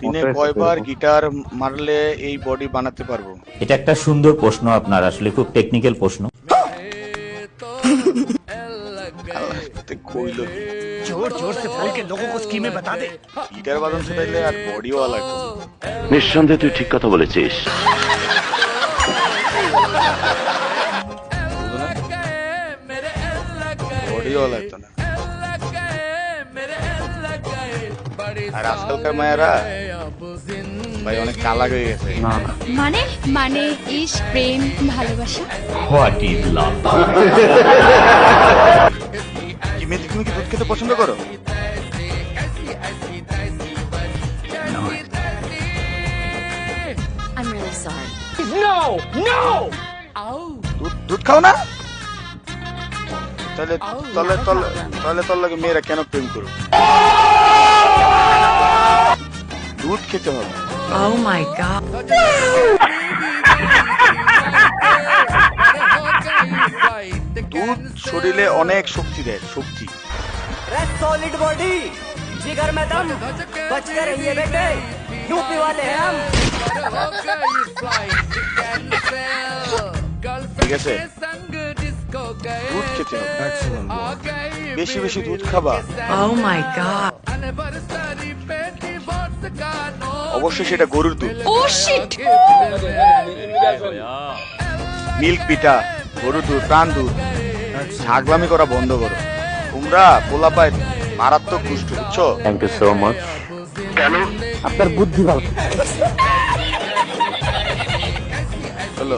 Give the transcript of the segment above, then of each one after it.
দিনে কয়বার গিটার মারলে এই বডি বানাতে পারব? এটা একটা সুন্দর প্রশ্ন আপনার আসলে খুব টেকনিক্যাল প্রশ্ন। কইলো। গিটার বাদন শুনাইলে আর বডিও নিঃসন্দেহে তুই ঠিক কথা বলেছিস। বডিও আলাদা আর আজকালকার মায়েরা ভাই অনেক চালাক হয়ে গেছে। মানে মানে ইস প্রেম ভালোবাসা? হোয়াট ইজ লাভ কি তুমি কি দুধ খেতে পছন্দ করো? I'm really sorry. দুধ দুধ খাও না? তাহলে তাহলে তাহলে তাহলে তোর লাগে মেয়েরা কেন প্রেম করো দুধ খেতে হবে Oh my god. দুধ শরীরে অনেক শক্তি দেয় শক্তি सॉलिड बॉडी जिगर में दम बच कर रहिए बेटे यूपी वाले हैं हम ঠিক আছে দুধ খেতে হবে বেশি বেশি দুধ খাবা Oh my god. অবশ্যই সেটা গরুর দুধ। ও শিট মিল্ক পিঠা গরুর দুধ প্রাণ দুধ ছাগলামি করা বন্ধ করো। তোমরা পোলা পায় মারাত্মক দুষ্ট বুঝছ? থ্যাংক ইউ সো মাচ হলো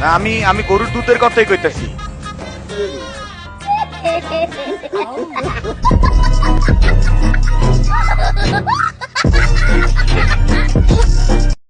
না আমি আমি গরুর দুধের কথাই কইতাছি। Ha ha ha ha!